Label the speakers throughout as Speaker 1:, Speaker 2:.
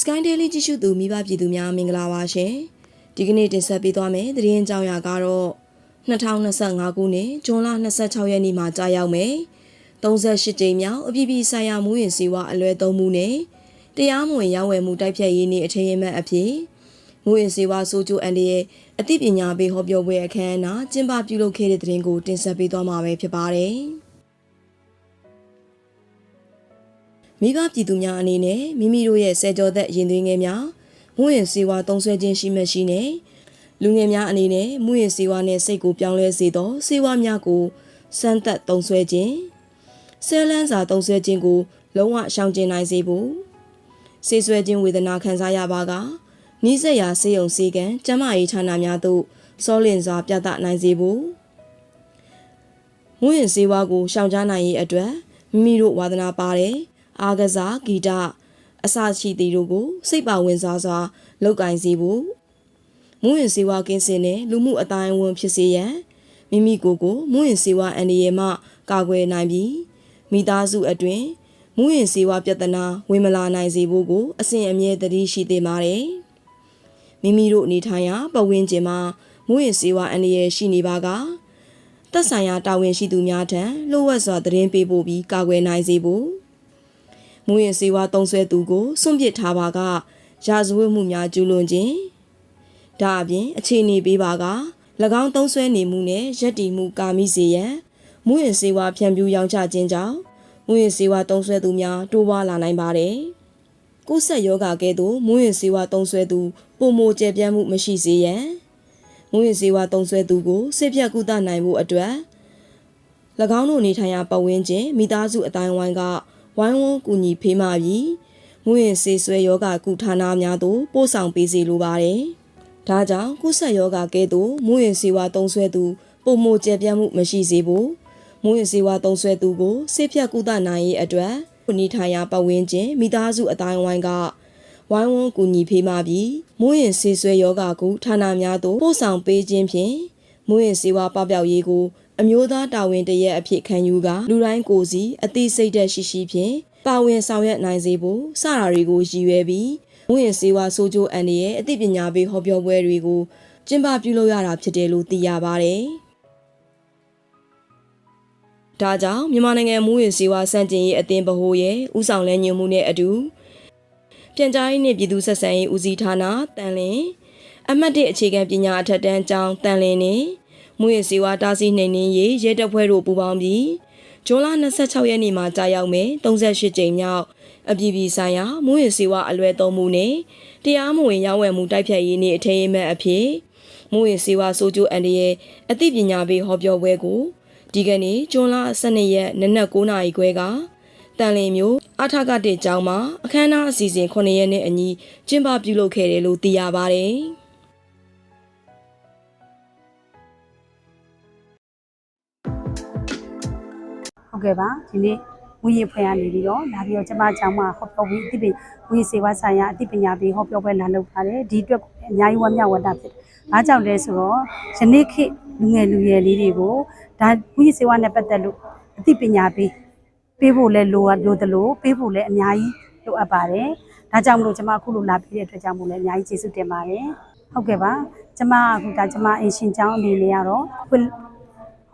Speaker 1: Sky Daily ကြည့်ရှုသူမိဘပြည်သူများမင်္ဂလာပါရှင်။ဒီကနေ့တင်ဆက်ပေးသွားမယ့်သတင်းအကြောင်းအရာကတော့2025ခုနှစ်ဇွန်လ26ရက်နေ့မှာကြာရောက်မယ်။38ကြိမ်မြောက်အပြည်ပြည်ဆိုင်ရာမူရင်စီဝါအလွဲသုံးမှုနဲ့တရားမဝင်ရောင်းဝယ်မှုတိုက်ဖြတ်ရေးနေ့အထင်ရမှတ်အဖြစ်မူရင်စီဝါဆိုချိုအန်ဒီရဲ့အသိပညာပေးဟောပြောပွဲအခမ်းအနားကျင်းပပြုလုပ်ခဲ့တဲ့သတင်းကိုတင်ဆက်ပေးသွားမှာပဲဖြစ်ပါတယ်။ မိဘပြည်သူများအနေနဲ့မိမိတို့ရဲ့ဆယ်ကျော်သက်ရင်သွေးငယ်များမူရင်စီဝါသုံးဆွဲခြင်းရှိမရှိနဲ့လူငယ်များအနေနဲ့မူရင်စီဝါနဲ့စိတ်ကိုပြောင်းလဲစေသောစီဝါများကိုစမ်းသပ်သုံးဆွဲခြင်းဆဲလန်းစာသုံးဆွဲခြင်းကို လုံးဝရှောင်ကျဉ်နိုင်စေဖို့ဆေးဆွဲခြင်းဝေဒနာခံစားရပါကနီးစက်ရာဆေးရုံဆေးကံကျန်းမာရေးဌာနများသို့စောလင်စွာပြသနိုင်စေဖို့မူရင်စေဝါကိုရှောင်ကြားနိုင်ရေးအတွက်မိမိတို့ဝါသနာပါတဲ့ အာကစားဂီတအစရှိသည်တို့ကိုစိတ်ပါဝင်စားစွာလောက်ကင်စီဖို့မူရင်စေဝါကင်းစင်တဲ့လူမှုအတိုင်းအဝန်ဖြစ်စေရန်မိမိကိုယ်ကိုမူရင်စေဝါအန္တရာယ်မှကာကွယ်နိုင်ပြီးမိသားစုအတွင်မူရင်စေဝါပြဿနာဝင်မလာနိုင်စေဖို့ကိုအစဉ်အမြဲတတိရှိသင့်ပါတယ်မိမိတို့အနေထိုင်ရာပတ်ဝန်းကျင်မှာမူရင်စေဝါအန္တရာယ်ရှိနေပါကသက်ဆိုင်ရာတာဝန်ရှိသူများထံလိုအပ်စွာသတင်းပေးပို့ပြီးကာကွယ်နိုင်စေဖို့ မူရင်စေဝါတုံးဆွဲသူကိုစွန့်ပစ်ထားပါကရာဇဝတ်မှုများကျူးလွန်ခြင်းဒါအပြင်အခြေအနေပေးပါက၎င်းတုံးဆွဲနေမှုနဲ့ရက်တီမှုကာမိစေရန်မူရင်စေဝါဖြန့်ဖြူးရောင်းချခြင်းကြောင့်မူရင်စေဝါတုံးဆွဲသူများတိုးပွားလာနိုင်ပါတယ်။ကိုယ်ဆက်ယောဂကဲ့သို့မူရင်စေဝါတုံးဆွဲသူပုံမိုကျပြန့်မှုမရှိစေရန်မူရင်စေဝါတုံးဆွဲသူကိုစိတ်ဖြတ်ကုသနိုင်ဖို့အတွက်၎င်းတို့နေထိုင်ရာပတ်ဝန်းကျင်မိသားစုအတိုင်းဝိုင်းက ဝိုင်းဝန်းကူညီဖေးမှပြီးမူရင်စေဆွဲယောဂကုဌာနများသို့ပို့ဆောင်ပေးစီလိုပါတယ်။ဒါကြောင့်ကုဆက်ယောဂကဲ့သို့မူရင်စေဝါတုံးဆွဲသူပုံမိုကျပြန့်မှုမရှိစေဖို့မူရင်စေဝါတုံးဆွဲသူကိုစိတ်ဖြတ်ကုသနိုင်ရေးအတွက်နေထိုင်ရာပတ်ဝန်းကျင်မိသားစုအတိုင်းဝိုင်းကဝိုင်းဝန်းကူညီဖေးမှပြီးမူရင်စေဆွဲယောဂကုဌာနများသို့ပို့ဆောင်ပေးခြင်းဖြင့်မူရင်စေဝါပပျောက်ရေးကို အမျိုးသားတာဝန်တရက်အဖြစ်ခံယူကလူတိုင်းကိုယ်စီအသိစိတ်သက်ရှိရှိဖြင့်ပါဝင်ဆောင်ရွက်နိုင်စေဖို့စတာတွေကိုရည်ရွယ်ပြီးမူရင်စေဝါဆိုချိုအန်ဒီရဲ့အသိပညာပေးဟောပြောပွဲတွေကိုကျင်းပပြုလုပ်ရတာဖြစ်တယ်လို့သိရပါတယ်။ဒါကြောင့်မြန်မာနိုင်ငံမူရင်စေဝါစံကျင်ရေးအသင်းဗဟိုရဲ့ဥဆောင်လဲညွှန်မှုနဲ့အတူပြန်ကြားရေးနှင့်ပြည်သူ့ဆက်ဆံရေးဦးစီးဌာနတန်လင်းအမှတ်၁အခြေခံပညာအထက်တန်းကျောင်းတန်လင်းနှင့် မူရစီဝါတာစီနှိမ်နှင်းရေးရဲတပ်ဖွဲ့တို့ပူးပေါင်းပြီးဇွန်လ26ရက်နေ့မှာကြာရောက်မယ်38ကြိမ်မြောက်အပြည်ပြည်ဆိုင်ရာမူရစီဝါအလွဲသုံးမှုနဲ့တရားမဝင်ရောင်းဝယ်မှုတိုက်ဖြတ်ရေးနေ့အထိမ်းအမှတ်အဖြစ်မူရစီဝါဆိုကျိုအန်ဒီရဲ့အသိပညာပေးဟောပြောပွဲကိုဒီကနေ့ဇွန်လ12ရက်နနက်9:00နာရီခွဲကတန်လင်းမျိုးအထကတဲ့ကျောင်းမှာအခမ်းအနားအစီအစဉ်9ရက်နဲ့အညီကျင်းပပြုလုပ်ခဲ့တယ်လို့သိရပါတယ်။
Speaker 2: ဟုတ်ကဲ့ပါဒီနေ့ဝီရဖွဲ့ရနေပြီးတော့လာပြီးတော့ကျမကျောင်းမှာဟောပြောပြီးအသိပညာဝီရစေဝါဆိုင်ရာအသိပညာပေးဟောပြောပွဲလာလုပ်ပါတယ်ဒီအတွက်အများကြီးဝမ်းမြောက်ဝမ်းသာဖြစ်တယ်။အားကြောင့်လဲဆိုတော့ယနေ့ခေတ်လူငယ်လူရွယ်လေးတွေကိုဒါဝီရစေဝါနဲ့ပတ်သက်လို့အသိပညာပေးပေးဖို့လဲလိုအပ်လို့တလို့ပေးဖို့လဲအများကြီးလိုအပ်ပါတယ်။ဒါကြောင့်မလို့ကျမအခုလိုလာပြီးတဲ့အတွက်ကြောင့်မို့လဲအများကြီးကျေးဇူးတင်ပါတယ်။ဟုတ်ကဲ့ပါကျမအခုကကျမအင်ရှင်ကျောင်းအနေနဲ့ကတော့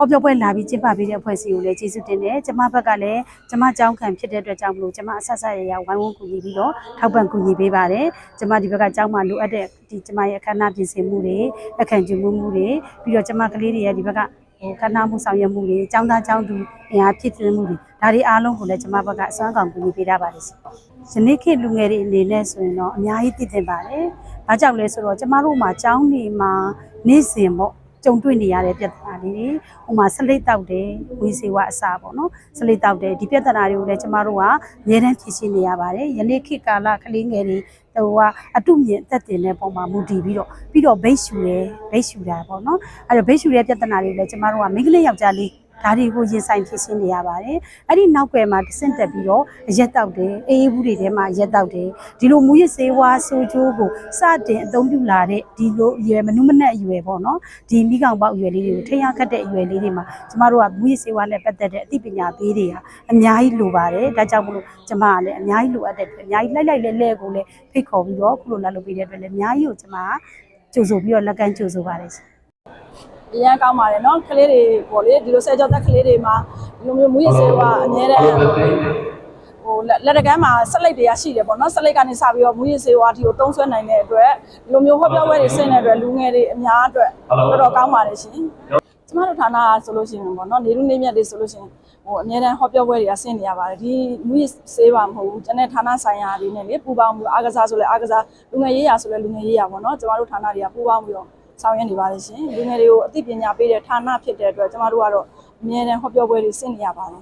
Speaker 2: ဟောပြောပွဲလာပြီးကျင်းပပေးတဲ့အဖွဲ့အစည်းကိုလည်းကျေးဇူးတင်တယ်။ကျမဘက်ကလည်းကျမကြောင်းခံဖြစ်တဲ့အတွက်ကြောင့်မလို့ကျမအဆက်ဆက်ရရဝိုင်းဝန်းကူညီပြီးတော့ထောက်ပံ့ကူညီပေးပါတယ်။ကျမဒီဘက်ကကြောင်းမှာလိုအပ်တဲ့ဒီကျမရဲ့အခမ်းအနားပြင်ဆင်မှုတွေအခမ်းကျင်းမှုမှုတွေပြီးတော့ကျမကလေးတွေရဲ့ဒီဘက်ကဟိုခဏမှုဆောင်ရွက်မှုတွေចောင်းသားចောင်းသူအင်အားဖြစ်သွင်းမှုတွေဒါတွေအားလုံးကိုလည်းကျမဘက်ကအစွမ်းကောင်ကူညီပေးတာပါတယ်ရှင်။ယနေ့ခေတ်လူငယ်တွေအနေနဲ့ဆိုရင်တော့အများကြီးသိသင့်ပါတယ်။ဘာကြောင့်လဲဆိုတော့ကျမတို့မှာចောင်းနေမှာနေ့စဉ်ပေါ့ ကြုံတွေ့နေရတဲ့ပြဿနာလေးတွေဟိုမှာဆလိတ်တောက်တယ်ဝီစီဝအစာပေါ့နော်ဆလိတ်တောက်တယ်ဒီပြဿနာတွေကိုလည်းကျမတို့ကအများတန်းဖြေရှင်းနေရပါတယ်ယနေ့ခေတ်ကာလကလေးငယ်တွေဟိုကအတုမြင့်အသက်တင်တဲ့ပုံမှာမူတည်ပြီးတော့ပြီးတော့ဘိတ်ရှူတယ်ဘိတ်ရှူတာပေါ့နော်အဲ့တော့ဘိတ်ရှူတဲ့ပြဿနာတွေကိုလည်းကျမတို့ကမိန်းကလေးယောက်ျားလေး ဒါတွေကိုရင်ဆိုင်ဖြစ်ရှင်းနေရပါတယ်အဲ့ဒီနောက်ွယ်မှာတဆင့်တက်ပြီးတော့အရက်တောက်တယ်အေးအေးဘူးတွေထဲမှာအရက်တောက်တယ်ဒီလိုမူရစ်ဆေးဝါးဆိုးကျိုးကိုစတင်အသုံးပြုလာတဲ့ဒီလိုအရွယ်မနုမနဲ့အရွယ်ပေါ့နော်ဒီမိကောင်ပေါက်အရွယ်လေးတွေကိုထိန်းရခတ်တဲ့အရွယ်လေးတွေမှာကျမတို့ကမူရစ်ဆေးဝါးနဲ့ပတ်သက်တဲ့အသိပညာပေးတွေဟာအများကြီးလိုပါတယ်ဒါကြောင့်မလို့ကျမကလည်းအများကြီးလိုအပ်တဲ့အတွက်အများကြီးလိုက်လိုက်လဲလဲကိုလည်းဖိတ်ခေါ်ပြီးတော့ခုလိုလာလုပ်ပေးတဲ့အတွက်လည်းအများကြီးကိုကျမကကြိုဆိုပြီးတော့လက်ကမ်းကြိုဆိုပါတယ်ရှင်
Speaker 3: အရန်ကောင်းပါတယ်နော်ကလေးတွေပေါ့လေဒီလိုဆယ်ကျော်သက်ကလေးတွေမှာဒီလိုမျိုးမူရစေဝါအများတဲ့ဟိုလက်လက်တကမ်းမှာဆက်လိုက်တွေကရှိတယ်ပေါ့နော်ဆက်လိုက်ကနေစပြီးတော့မူရစေဝါဒီကိုတုံးဆွဲနိုင်တဲ့အတွက်ဒီလိုမျိုးဟောပြောပွဲတွေဆင်းတဲ့အတွက်လူငယ်တွေအများအတွက်တော်တော်ကောင်းပါတယ်ရှင်ကျမတို့ဌာနကဆိုလို့ရှိရင်ပေါ့နော်နေလူနေမြတ်တွေဆိုလို့ရှိရင်ဟိုအများတန်းဟောပြောပွဲတွေကဆင်းနေရပါတယ်ဒီမူရစေဝါမဟုတ်ဘူးကျန်တဲ့ဌာနဆိုင်ရာတွေနဲ့လေပူပေါင်းပြီးအားကစားဆိုလဲအားကစားလူငယ်ရေးရာဆိုလဲလူငယ်ရေးရာပေါ့နော်ကျမတို့ဌာနတွေကပူပေါင်းပြီးတော့ ဆောင်ရွက်နေပါတယ်ရှင်လူငယ်တွေကိုအသိပညာပေးတဲ့ဌာနဖြစ်တဲ့အတွက်ကျမတို့ကတော့အမြဲတမ်းဟောပြောပွဲတွေဆင်နေရပါတယ်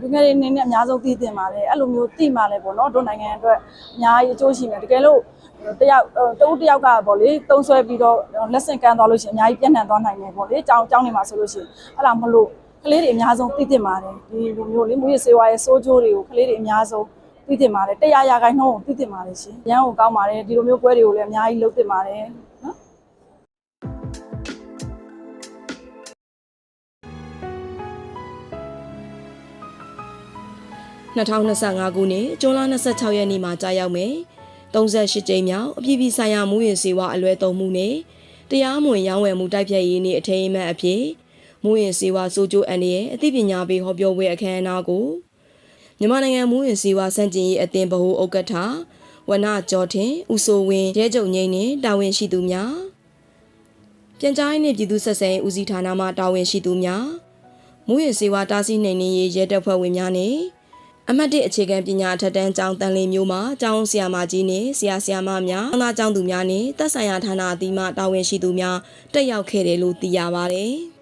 Speaker 3: လူငယ်တွေအနေနဲ့အများဆုံးသိသင့်ပါတယ်အဲ့လိုမျိုးသိမှလည်းပေါ့နော်တို့နိုင်ငံအတွက်အများကြီးအကျိုးရှိမယ်တကယ်လို့တယောက်တဦးတယောက်ကပေါ့လေတုံးဆွဲပြီးတော့လက်ဆင့်ကမ်းသွားလို့ရှိရင်အများကြီးပြန့်နှံ့သွားနိုင်တယ်ပေါ့လေကြောင်းကြောင်းနေမှာဆိုလို့ရှိရင်အဲ့ဒါမလို့ကလေးတွေအများဆုံးသိသင့်ပါတယ်ဒီလိုမျိုးလေမူရစေဝါရဲ့စိုးကျိုးတွေကိုကလေးတွေအများဆုံးသိသင့်ပါတယ်တရားရာခိုင်နှုန်းကိုသိသင့်ပါတယ်ရှင်ရန်ကိုကောင်းပါတယ်ဒီလိုမျိုးပွဲတွေကိုလည်းအများကြီးလုပ်သင့်ပါတယ်
Speaker 1: 2025ခုနှစ်ဇွန်လ26ရက်နေ့မှာကြာရောက်မယ်38ကြိမ်မြောက်အပြည်ပြည်ဆိုင်ရာမူရင်စေဝါအလွဲသုံးမှုနဲ့တရားမဝင်ရောင်းဝယ်မှုတိုက်ဖျက်ရေးနေ့အထိမ်းအမှတ်အဖြစ်မူရင်စေဝါစိုးကျိုးအန်ရဲ့အသိပညာပေးဟောပြောပွဲအခမ်းအနားကိုမြန်မာနိုင်ငံမူရင်စေဝါစန့်ကျင်ရေးအသင်းဗဟိုဥက္ကဋ္ဌဝနကျော်ထင်ဦးစိုးဝင်းရဲကျုံငိမ့်နဲ့တာဝန်ရှိသူများပြန်ကြားရေးနှင့်ပြည်သူ့ဆက်ဆံရေးဦးစီးဌာနမှတာဝန်ရှိသူများမူရင်စေဝါတားဆီးနှိမ်နင်းရေးရဲတပ်ဖွဲ့ဝင်များနဲ့ အမှတ်၁အခြေခံပညာအထက်တန်းကျောင်းတန်လင်းမျိုးမှာကျောင်းဆရာမကြီးနဲ့ဆရာဆရာမများကျောင်းသားကျောင်းသူများနဲ့သက်ဆိုင်ရာဌာနအသီးမှတာဝန်ရှိသူများတက်ရောက်ခဲ့တယ်လို့သိရပါတယ်။